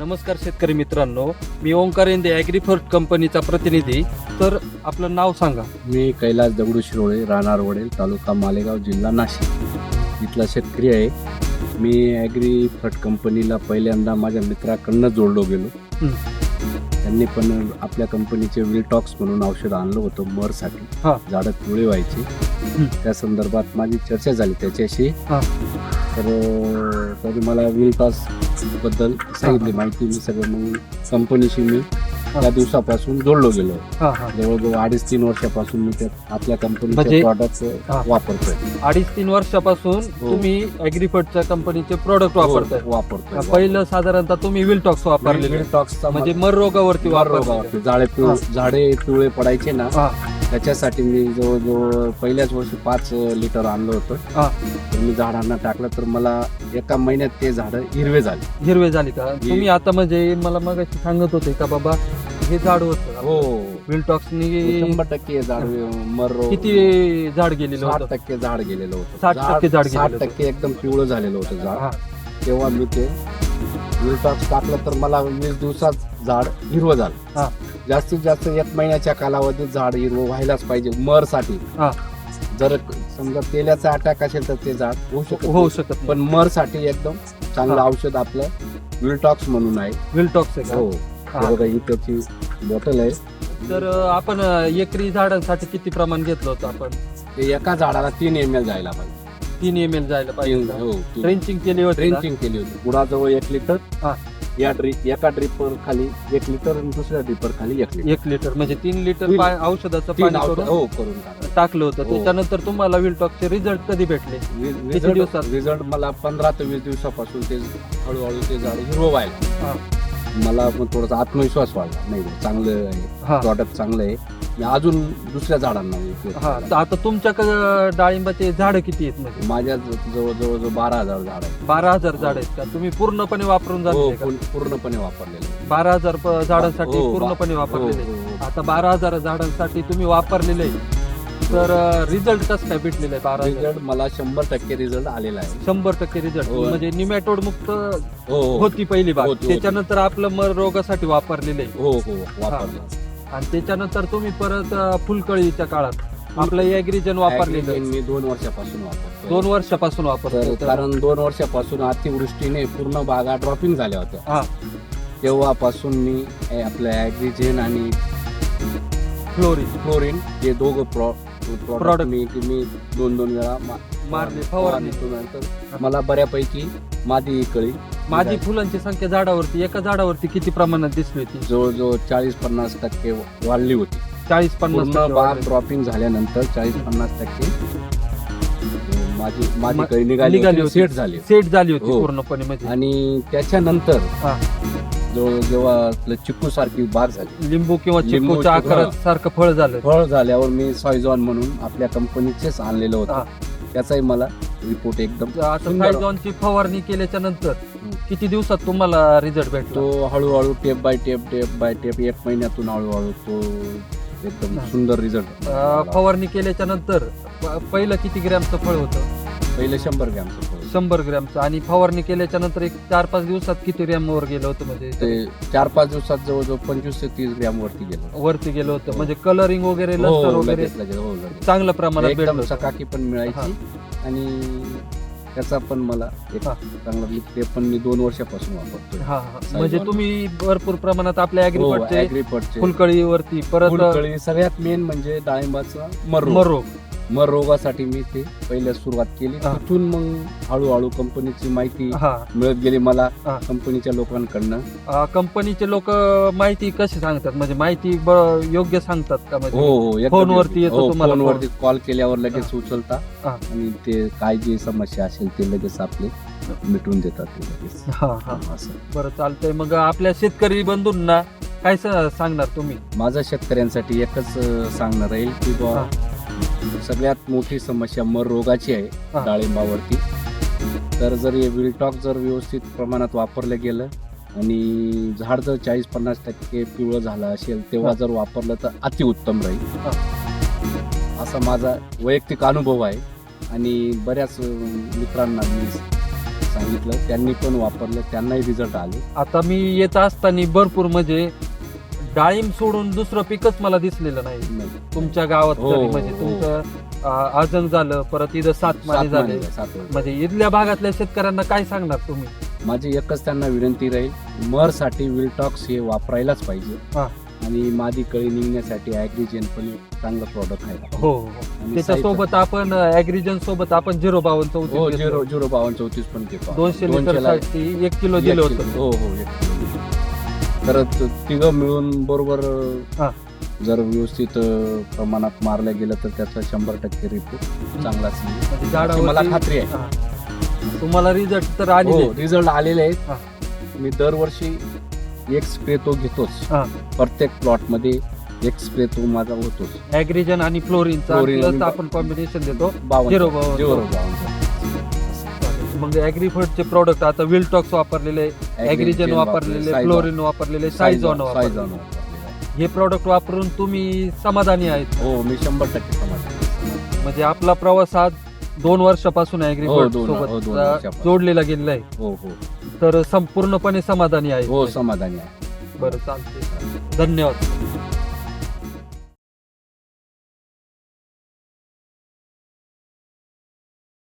नमस्कार शेतकरी मित्रांनो. मी ओंकार इंदे ॲग्रीफर्ट कंपनीचा प्रतिनिधी. तर आपलं नाव सांगा. मी कैलास दगडू शिरोळे राहणार वडेल तालुका मालेगाव जिल्हा नाशिक. इथला शेतकरी आहे. मी ॲग्री फट कंपनीला पहिल्यांदा माझ्या मित्राकडनं जोडलो गेलो. त्यांनी पण आपल्या कंपनीचे विलटॉक्स म्हणून औषध आणलं होतं मरसाठी. हा. झाडं पिवळी व्हायची. त्या संदर्भात माझी चर्चा झाली. त्याच्याशी हा. तर तरी मला विलटॉक्सबद्दल सांगितली माहिती मी सगळं मग कंपनीशी मी हा. त्या दिवसापासून जोडलो गेलो. हां हां. जवळजवळ अडीच तीन वर्षापासून मी त्या आपल्या कंपनीचे म्हणजे- प्रॉडक्ट हा. वापरतोय. अडीच तीन वर्षापासून हो. तुम्ही ॲग्रीफर्टच्या कंपनीचे प्रोडक्ट वापरताय. हो, वापरतोय. पहिलं साधारणतः तुम्ही विलटॉक्स वापरलेले. विलटॉक्सचा म्हणजे मर रोगावरती वापरले रोगावरती. झाडे पिवळे झाडे पिवळे पडायचे ना हा. त्याच्यासाठी मी जवळजवळ पहिल्याच वर्षी पाच लिटर आणलं होतं. हा. तर मी झाडांना टाकलं तर मला एका महिन्यात ते झाडं हिरवे झाले. हिरवे झाले का? तुम्ही आता म्हणजे मला मग सांगत होते का बाबा हे झाड होतं हो. विलटॉक्सनी शंभर टक्के झाड मर किती झाड गेलेलं साठ होतं? टक्के झाड गेलेलं होतं. 60% झाड गेलेलं साठ होतं. टक्के एकदम पिवळं झालेलं होतं झाड. हा. तेव्हा मी ते विलटॉक्स टाकलं तर मला वीस दिवसात झाड हिरवं हा. जास्तीत जास्त एक महिन्याच्या कालावधीत झाड हिरवं व्हायलाच पाहिजे मरसाठी हा. जर समजा तेलाचा अटॅक असेल तर ते झाड होऊ शकत होऊ नाही. शकत पण नाही मरसाठी एकदम चांगलं हा. औषध आपलं विलटॉक्स म्हणून आहे विलटॉक्स आहे हो का हे बघा ही त्याची बॉटल आहे तर अं, आपण अं, एकरी झाडांसाठी किती प्रमाण घेतलं होतं आपण ते एका झाडाला तीन एम एल जायला पाहिजे तीन एम एल जायला तीन पाहिजे हो तीन. ट्रेंचिंग केली होती का? ड्रेंचिंग केली होती गुळाजवळ एक लिटर हा. या ड्रिप एका ड्रिपर खाली एक लिटर आणि दुसऱ्या ड्रिपर खाली एक लिटर एक लिटर म्हणजे तीन लिटर तीन- पा- औषधाचं तीन पाणी औषध- करून हो करून टाका टाकलं होतं हो. त्याच्यानंतर तुम्हाला विलटॉकचे रिझल्ट कधी भेटले रिझल्ट दिवसात? रिझल्ट मला पंधरा ते वीस दिवसापासून ते हळूहळू ते झाड हिरवं व्हायला हा. मला पण थोडासा आत्मविश्वास वाढला. नाही नाही, चांगलं आहे. हा. प्रॉडक्ट चांगलं आहे. मी अजून दुसऱ्या झाडांना उपयोग हा. तर आता तुमच्याकडे डाळिंबाचे झाड किती आहेत म्हणजे? माझ्या जवळ जवळ जवळ बारा हजार झाड आहे बारा हजार झाड आहेत का? तुम्ही पूर्णपणे वापरून हो का? पूर्ण- पूर्णपणे वापरलेलं आहे. बारा हजार प- झाडांसाठी हो, पूर्णपणे हो, वापरलेले हो, हो. आता बारा हजार झाडांसाठी तुम्ही वापरलेले आहे. तर रिझल्ट कसं काय भेटलेलं आहे बारा रिझल्ट मला शंभर टक्के रिझल्ट आलेला आहे. शंभर टक्के रिझल्ट हो. म्हणजे निमॅटोड मुक्त हो हो. होती पहिली बाग होती, होती. त्याच्यानंतर आपलं मर रोगासाठी वापरलेलं आहे. हो हो वापरलं आणि त्याच्यानंतर तुम्ही परत अं, फुलकळीच्या काळात आपलं ॲग्रिजन वापरलेलं आहे. मी दोन वर्षापासून वापरतो दोन वर्षापासून तर वापरतो कारण दोन वर्षापासून अतिवृष्टीने पूर्ण बागा ड्रॉपिंग झाल्या होत्या. हा. तेव्हापासून मी ए- आपलं आणि फ्लोरी फ्लोरिन हे दोघं प्रॉ. प्रॉडक्ट मी मी दोन दोन वेळा मा- मारली फवारणी मला बऱ्यापैकी मादी कळी. माझी फुलांची संख्या झाडावरती एका झाडावरती किती प्रमाणात दिसली होती? जवळजवळ चाळीस पन्नास टक्के वाढली होती. चाळीस पन्नास पूर्ण टक्के बाग वाढली. ड्रॉपिंग झाल्यानंतर चाळीस पन्नास टक्के माझी माझी मा- कळी निघाली निघाली होती होती. सेट झाली सेट झाली होती हो. पूर्णपणे म्हणजे. आणि त्याच्यानंतर हा. जवळ जेव्हा आपलं चिक्कू सारखी बाग झाली लिंबू किंवा लिंबू, चिकूच्या चिकू, आकारात सारखं फळ झालं फळ झाल्यावर मी सॉयझॉन म्हणून आपल्या कंपनीचेच आणलेलं. होतं त्याचाही मला रिपोर्ट एकदम आता सुंदर. सायझॉनची फवारणी केल्याच्यानंतर. किती दिवसात तुम्हाला रिझल्ट भेटतो तो हळूहळू step by step step by step एक महिन्यातून हळूहळू तो एकदम हा. सुंदर रिझल्ट फवारणी केल्याच्यानंतर प- पहिलं किती ग्रॅमचं फळ होतं पहिले शंभर ग्रॅमचं फळ शंभर ग्रॅमचं. आणि फवारणी केल्याच्यानंतर एक चार पाच दिवसात किती ग्रॅम वर गेलं होतं म्हणजे? ते चार पाच दिवसात जवळजवळ पंचवीस ते तीस ग्रॅम वरती गेलो वरती गेलं होतं. म्हणजे कलरिंग वगैरे लस्टर हो वगैरे लगेच लगेच हो लगेच. चांगल्या प्रमाणात एकदम भेटलं चकाकी पण मिळायची. आणि त्याचा पण मला एक हा. चांगला ते पण मी दोन वर्षापासून वापरतोय. हा हा. म्हणजे तुम्ही भरपूर प्रमाणात आपल्या हो फुलकळीवरती परत फुलकळी सगळ्यात मेन म्हणजे डाळिंबाचा मर रोग. मरो मर रोगासाठी मी ते पहिल्या सुरुवात केली. हा. तिथून मग हळूहळू कंपनीची माहिती हा. मिळत गेली मला हा. कंपनीच्या लोकांकडनं. अं, कंपनीचे लोक माहिती कशी सांगतात? म्हणजे माहिती ब- योग्य सांगतात का म्हणजे? हो हो एकदम फोनवरती येतो हो, तुम्हाला फोनवरती कॉल केल्यावर लगेच हा. उचलता. हा. आणि ते काय जी समस्या असेल ते लगेच आपले मिटून देतात ते लगेच. हा हा. असं. बरं चालतंय. मग आपल्या शेतकरी बंधूंना काय स- सांगणार तुम्ही? माझं शेतकऱ्यांसाठी एकच अं, सांगणं राहील की बुवा सगळ्यात मोठी समस्या मर रोगाची आहे. डाळिंबावरती तर जर हे विलटॉक जर व्यवस्थित प्रमाणात वापरलं गेलं आणि झाड जर चाळीस पन्नास टक्के पिवळं झालं असेल तेव्हा. जर वापरलं तर अतिउत्तम राहील असा माझा वैयक्तिक अनुभव आहे आणि बऱ्याच मित्रांना मी सांगितलं त्यांनी पण वापरलं त्यांनाही रिझल्ट आले आता मी येत असताना भरपूर म्हणजे डाळिंब सोडून दुसरं पिकच मला दिसलेलं नाही. तुमच्या गावात हो, तरी हो, म्हणजे हो. तुमचं अं, झालं परत इथं सातमाने सात झाले महिने, सात महिने. म्हणजे इथल्या भागातल्या शेतकऱ्यांना काय सांगणार तुम्ही माझी एकच त्यांना विनंती राहील मरसाठी विलटॉक्स हे वापरायलाच पाहिजे हा. आणि मादी कळी निघण्यासाठी ॲग्रिजेन पण एक चांगलं प्रॉडक्ट आहे हो हो. आणि त्याच्यासोबत आपण ॲग्रिजन सोबत आपण झिरो बावन हो चौतीस झिरो घेतलं. झिरो बावन्न चौतीस पण घेतो दोनशे लिटरसाठी एक किलो दिलं. होतं हो हो एक किलो. तर तिघं मिळून बरोबर हा. जर व्यवस्थित अं, प्रमाणात मारलं गेलं तर त्याचा शंभर टक्के रिपोर्ट चांगलाच येईल. म्हणजे मला खात्री आहे हा. तुम्हाला रिझल्ट तर आले हो रिझल्ट आलेले हा. आहेत मी दरवर्षी एक स्प्रे तो घेतोच हा. प्रत्येक प्लॉटमध्ये एक स्प्रे तो माझा होतोच ॲग्रिजन आणि फ्लोरिनचा Fluorine प्लस आणि- आपण कॉम्बिनेशन देतो. झिरो बावन्न मग ॲग्रीफर्टचे प्रोडक्ट आता विलटॉक्स वापरलेले ॲग्रिजन वापरलेले फ्लोरिन वापरलेले सायझॉन वापरलेले. हे प्रोडक्ट वापरून तुम्ही समाधानी आहेत. हो मी शंभर टक्के समाधान म्हणजे आपला प्रवास हा दोन वर्षापासून हो, ॲग्रीफर्ट दोन- हो, दोन सोबत. जोडलेला गेलेला आहे. हो हो. तर संपूर्णपणे समाधानी आहे. हो समाधानी आहे. बरं चालते धन्यवाद.